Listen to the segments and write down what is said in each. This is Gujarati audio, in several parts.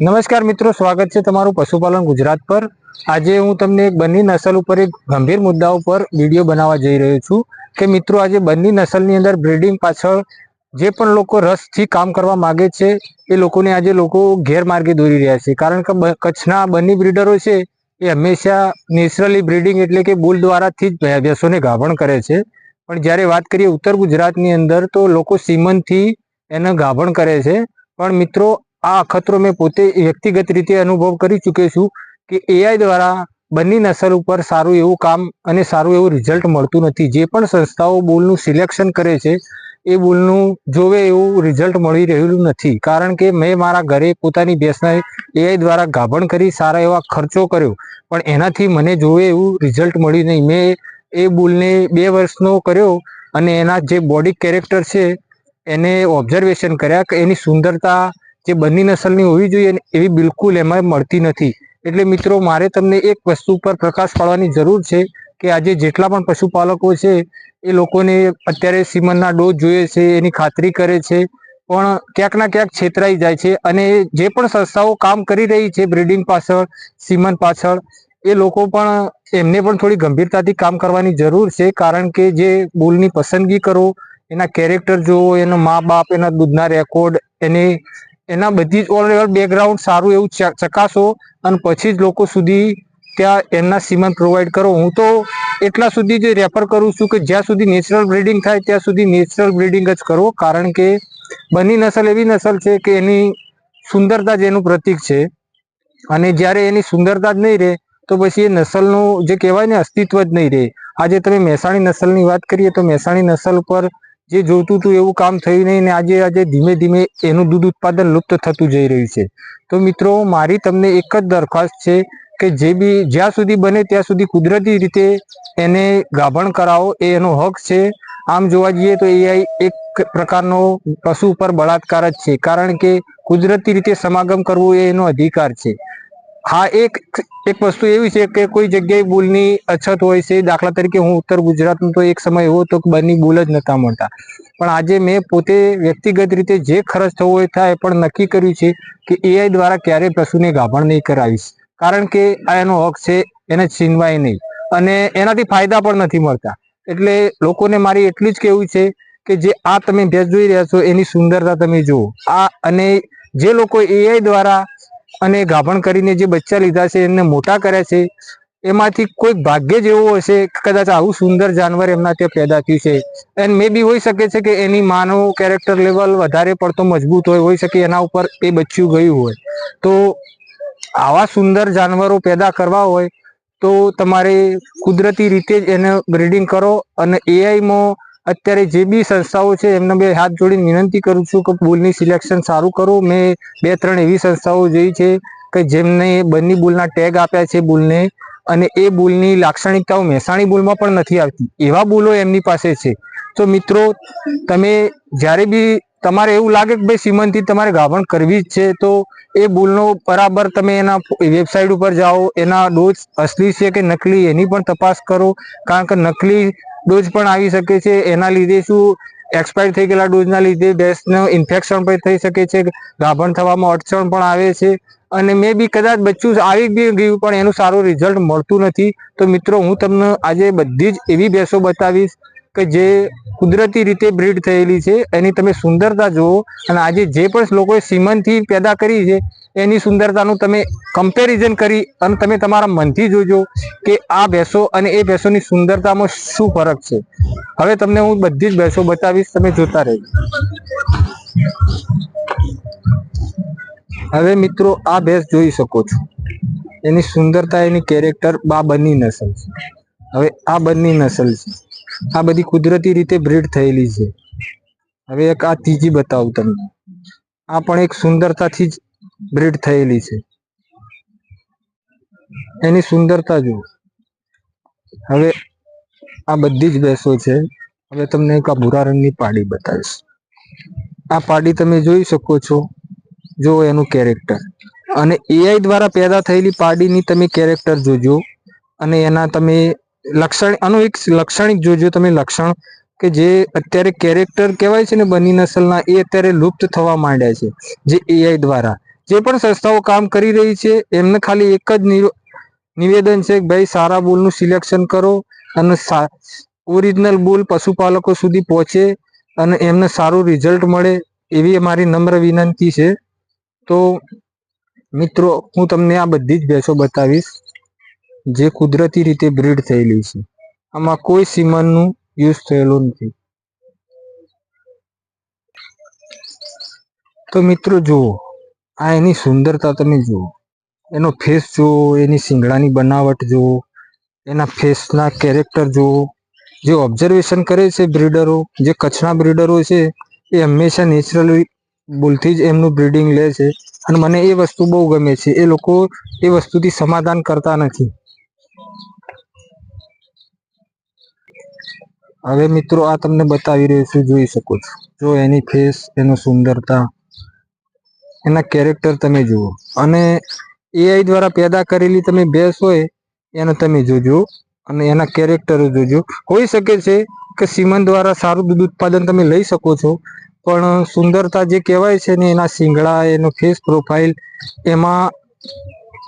નમસ્કાર મિત્રો, સ્વાગત છે તમારું પશુપાલન ગુજરાત પર. આજે હું તમને એક બંની નસલ ઉપર એક ગંભીર મુદ્દા ઉપર વીડિયો બનાવવા જઈ રહ્યો છું કે મિત્રો, આજે બંની નસલની અંદર બ્રીડિંગ પાછળ જે પણ લોકો રસથી કામ કરવા માગે છે, એ લોકોને આજે લોકો ગેરમાર્ગે દોરી રહ્યા છે. કારણ કે કચ્છના બંની બ્રીડરો છે, એ હંમેશા નેચરલી બ્રીડિંગ એટલે કે બુલ દ્વારાથી જ ભેંસોને ગાભણ કરે છે. પણ જ્યારે વાત કરીએ ઉત્તર ગુજરાતની અંદર, તો લોકો સીમનથી એને ગાભણ કરે છે. પણ મિત્રો આ અખતરો મેં પોતે વ્યક્તિગત રીતે અનુભવ કરી ચૂક્યો છું કે એઆઈ દ્વારા બંને નસલ ઉપર સારું એવું કામ અને સારું એવું રિઝલ્ટ મળતું નથી. જે પણ સંસ્થાઓ બોલનું સિલેક્શન કરે છે, એ બોલનું જોવે એવું રિઝલ્ટ મળી રહેલું નથી. કારણ કે મેં મારા ઘરે પોતાની ભેંસના એઆઈ દ્વારા ગાભણ કરી સારા એવા ખર્ચો કર્યો, પણ એનાથી મને જોવે એવું રિઝલ્ટ મળ્યું નહીં. મેં એ બોલને બે વર્ષનો કર્યો અને એના જે બોડી કેરેક્ટર છે, એને ઓબ્ઝર્વેશન કર્યા કે એની સુંદરતા જે બંને નસલની હોવી જોઈએ ને એવી બિલકુલ એમાં મળતી નથી. એટલે મિત્રો, મારે તમને એક વસ્તુ પર પ્રકાશ પાડવાની જરૂર છે કે આજે જેટલા પણ પશુપાલકો છે, એ લોકોને અત્યારે સીમનના ડોઝ જોઈએ છે, એની ખાતરી કરે છે, પણ ક્યાંક ક્યાંક છેતરાઈ જાય છે અને જે પણ સંસ્થાઓ કામ કરી રહી છે, બ્રીડિંગ પાછળ, સીમન પાછળ, એ લોકો પણ એમને પણ થોડી ગંભીરતાથી કામ કરવાની જરૂર છે, કારણ કે જે બુલની પસંદગી કરો, એના કેરેક્ટર જોવો એનો મા બાપ, એના દૂધના રેકોર્ડ, એની એના બધી જ ઓલ બેકગ્રાઉન્ડ સારું એવું ચકાસો અને પછી જ લોકો સુધી ત્યાં એમના સીમન પ્રોવાઈડ કરો. હું તો એટલા સુધી જ રેફર કરું છું કે જ્યાં સુધી નેચરલ બ્રીડિંગ થાય ત્યાં સુધી નેચરલ બ્રિડિંગ જ કરો. કારણ કે બની નસલ એવી નસલ છે કે એની સુંદરતા જ એનું પ્રતીક છે. અને જ્યારે એની સુંદરતા જ નહીં રહે, તો પછી એ નસલનું જે કહેવાય ને અસ્તિત્વ જ નહીં રહે. આજે તમે મહેસાણી નસલની વાત કરીએ તો મહેસાણી નસલ પર જે જોતું હતું એવું કામ થયું નહીં ને આજે આજે ધીમે ધીમે એનું દૂધ ઉત્પાદન લુપ્ત થતું જઈ રહ્યું છે. તો મિત્રો, મારી તમને એક જ દરખાસ્ત છે કે જે બી જ્યાં સુધી બને ત્યાં સુધી કુદરતી રીતે એને ગાભણ કરાવો, એ એનો હક છે. આમ જોવા જઈએ તો એઆઈ એક પ્રકારનો પશુ ઉપર બળાત્કાર જ છે. કારણ કે કુદરતી રીતે સમાગમ કરવું એ એનો અધિકાર છે. હા, એક એક વસ્તુ એવી છે કે કોઈ જગ્યાએ બુલની અછત હોય છે, દાખલા તરીકે હું ઉત્તર ગુજરાતનો તો એક સમય એવો હતો કે બની બુલ જ નતા મળતા. પણ આજે મેં પોતે વ્યક્તિગત રીતે જે ખર્ચ થવો હોય થાય પણ નક્કી કર્યું છે કે એઆઈ દ્વારા ક્યારેય પશુને ગાભણ નહીં કરાવીશ. કારણ કે આ એનો હક છે, એને છીનવાય નહીં. અને એનાથી ફાયદા પણ નથી મળતા. એટલે લોકોને મારી એટલી જ કહેવું છે કે જે આ તમે ભેંસ જોઈ રહ્યા છો, એની સુંદરતા તમે જુઓ. આ અને જે લોકો એઆઈ દ્વારા અને ગાભણ કરીને જે બચ્ચા લીધા છે, એમને મોટા કર્યા છે, એમાંથી કોઈક ભાગ્ય જ એવો હશે કે કદાચ આવું સુંદર જાનવર એમના ત્યાં પેદા થયું છે. એન્ડ મે બી હોઈ શકે છે કે એની માનો કેરેક્ટર લેવલ વધારે પડતો મજબૂત હોય, હોઈ શકે એના ઉપર એ બચ્ચું ગયું હોય. તો આવા સુંદર જાનવરો પેદા કરવા હોય, તો તમારે કુદરતી રીતે જ એને બ્રીડિંગ કરો અને એઆઈમાં અત્યારે જે બી સંસ્થાઓ છે, એમને બે હાથ જોડીને વિનંતી કરું છું કે બુલની સિલેક્શન સારું કરો. મેં બે, ત્રણ એવી સંસ્થાઓ જોઈ છે કે જેમને બંને બુલના ટેગ આપ્યા છે બુલને અને એ બુલની લાક્ષણિકતાઓ મહેસાણી બુલમાં પણ નથી આવતી. એવા બુલો એમની પાસે છે. તો મિત્રો, તમે જ્યારે બી તમારે એવું લાગે કે ભાઈ સીમનથી તમારે ગાભણ કરવી જ છે, તો એ બુલનો બરાબર તમે એના વેબસાઇટ ઉપર જાઓ, એના ડોઝ અસલી છે કે નકલી એની પણ તપાસ કરો. કારણ કે નકલી ડોઝ પણ આવી શકે છે. એના લીધે શું એક્સપાયર થઈ ગયેલા ડોઝના લીધે ભેંસનું ઇન્ફેક્શન પણ થઈ શકે છે. ગાભણ થવામાં અડચણ પણ આવે છે. અને મેં બી કદાચ બચ્ચું આવી બી ગયું પણ એનું સારું રિઝલ્ટ મળતું નથી. તો મિત્રો, હું તમને આજે બધી જ એવી ભેંસો બતાવીશ કે જે કુદરતી રીતે બ્રીડ થયેલી છે. એની તમે સુંદરતા જુઓ અને આજે જે પણ લોકોએ સીમનથી પેદા કરી છે એની સુંદરતાનું તમે કમ્પેરિઝન કરી અને તમે તમારા મનથી જોજો કે આ ભેંસો અને એ ભેંસોની સુંદરતામાં શું ફરક છે. હવે તમને હું બધી જ ભેંસો બતાવીશ, તમે જોતા રહેજો. હવે મિત્રો આ ભેંસ જોઈ શકો છો. એની સુંદરતા, એની કેરેક્ટર આ બંને નસલ છે. હવે આ બંને નસલ છે. આ બધી કુદરતી રીતે બ્રીડ થયેલી છે. હવે એક આ ત્રીજી બતાવું તમને. આ પણ એક સુંદરતાથી જ બ્રીડ થયેલી છે. એની સુંદરતા જુઓ. હવે આ બધી જ ભેંસો છે. હવે તમને એક આ ભૂરા રંગની પાડી બતાવીશ. આ પાડી તમે જોઈ શકો છો. જો એનું કેરેક્ટર. અને એઆઈ દ્વારા પેદા થયેલી પાડીની તમે કેરેક્ટર જોજો. અને એના તમે લક્ષણ, આનું એક લક્ષણિક જોજો તમે લક્ષણ કે જે અત્યારે કેરેક્ટર કહેવાય છે ને બની નસલના, એ અત્યારે લુપ્ત થવા માંડ્યા છે. જે એઆઈ દ્વારા. જે પણ સંસ્થાઓ કામ કરી રહી છે, એમને ખાલી એક જ નિવેદન છે કે ભાઈ સારા બુલનું સિલેક્શન કરો અને ઓરિજિનલ બુલ પશુપાલકો સુધી પહોંચે અને એમને સારું રિઝલ્ટ મળે એવી અમારી નમ્ર વિનંતી છે. તો મિત્રો, હું તમને આ બધી જ ભેંસો બતાવીશ જે કુદરતી રીતે બ્રીડ થયેલી છે. આમાં કોઈ સીમનનું યુઝ થયેલું નથી. તો મિત્રો, જુઓ. આ એની સુંદરતા તમે જુઓ. એનો ફેસ જુઓ, એની શિંગડાની બનાવટ જુઓ, એના ફેસના કેરેક્ટર જુઓ. જે ઓબ્ઝર્વેશન કરે છે બ્રીડરો જે કચ્છના બ્રીડરો છે, એ હંમેશા નેચરલી બોલથી જ એમનું બ્રીડિંગ લે છે. અને મને એ વસ્તુ બહુ ગમે છે, એ લોકો એ વસ્તુથી સમાધાન કરતા નથી. હવે મિત્રો આ તમને બતાવી રહ્યો છું, જોઈ શકો છો. જો એની ફેસ એનો સુંદરતા એના કેરેક્ટર તમે જુઓ. અને એઆઈ દ્વારા પેદા કરેલી તમે ભેંસ હોય, એને તમે જોજો. અને એના કેરેક્ટરો જોજો. હોઈ શકે છે કે સીમન દ્વારા સારું દૂધ ઉત્પાદન તમે લઈ શકો છો, પણ સુંદરતા જે કહેવાય છે ને, એના શિંગડા, એનો ફેસ પ્રોફાઇલ એમાં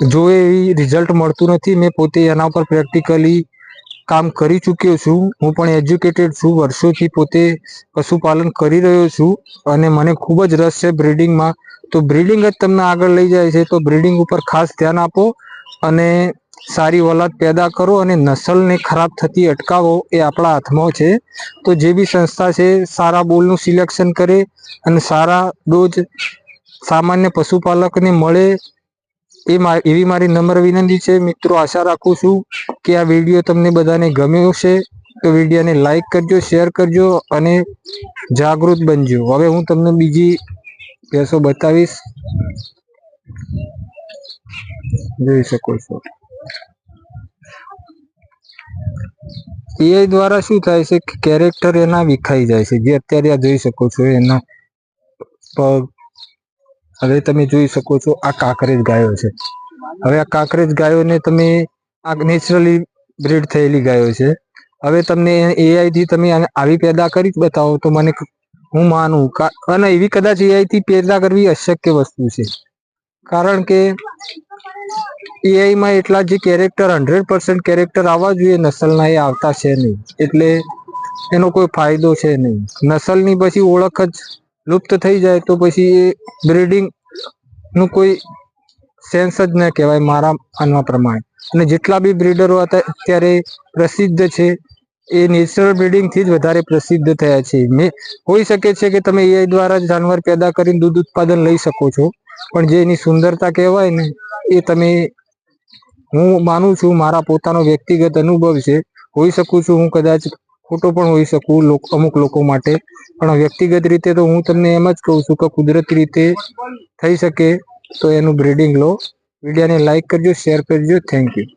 જોએ એવી રિઝલ્ટ મળતું નથી. મેં પોતે એના ઉપર પ્રેક્ટિકલી કામ કરી ચૂક્યો છું. હું પણ એજ્યુકેટેડ છું. વર્ષોથી પોતે પશુપાલન કરી રહ્યો છું. અને મને ખૂબ જ રસ છે બ્રીડિંગમાં તો બ્રિડિંગ જ તમને આગળ લઈ જાય છે. તો બ્રિડિંગ ઉપર ખાસ ધ્યાન આપો અને સારી વલાદ પેદા કરો અને નસલને ખરાબ થતી અટકાવો એ આપણા હાથમાં છે. તો જે બી સંસ્થા છે, સારા બોલનું સિલેક્શન કરે અને સારા ડોઝ સામાન્ય પશુપાલકને મળે એ એવી મારી નમ્ર વિનંતી છે. મિત્રો, આશા રાખું છું કે આ વીડિયો તમને બધાને ગમ્યો છે તો વિડીયોને લાઈક કરજો શેર કરજો અને જાગૃત બનજો. હવે હું તમને બીજી ભેંસો બતાવીશ જોઈ શકો છો. એઆઈ દ્વારા શું થાય છે કે કેરેક્ટર એના વિખાઈ જાય છે? જે અત્યારે આ જોઈ શકો છો એના પગ હવે તમે જોઈ શકો છો આ કાંકરેજ ગાયો છે. હવે આ કાંકરેજ ગાયોને તમે આ નેચરલી બ્રીડ થયેલી ગાયો છે. હવે તમને એઆઈથી તમે આવી પેદા કરી બતાવો તો મને હું માનું. અને એવી કદાચ એઆઈ થી પેદા કરવી અશક્ય વસ્તુ છે. કારણ કે એઆઈ માં એટલા જે કેરેક્ટર હંડ્રેડ પર્સન્ટ કેરેક્ટર આવવા જોઈએ, નસલના એ આવતા છે નહીં. એટલે એનો કોઈ ફાયદો છે નહીં. નસલની પછી ઓળખ જ લુપ્ત થઈ જાય તો પછી એ બ્રિડિંગનું કોઈ સેન્સ જ ન કહેવાય મારા માનવા પ્રમાણે. અને જેટલા બી બ્રીડરો હતા અત્યારે પ્રસિદ્ધ છે એ નેચરલ બ્રિડિંગથી જ વધારે પ્રસિદ્ધ થયા છે. હોઈ શકે છે કે તમે એઆઈ દ્વારા જાનવર પેદા કરીને દૂધ ઉત્પાદન લઈ શકો છો, પણ જે એની સુંદરતા કહેવાય ને, એ તમે, હું માનું છું મારા પોતાનો વ્યક્તિગત અનુભવ છે. હોઈ શકું છું હું કદાચ ખોટો પણ હોઈ શકું અમુક લોકો માટે, પણ વ્યક્તિગત રીતે તો હું તમને એમ જ કહું છું કે કુદરતી રીતે થઈ શકે તો એનું બ્રીડિંગ લો. વિડીયોને લાઈક કરજો શેર કરજો. Thank you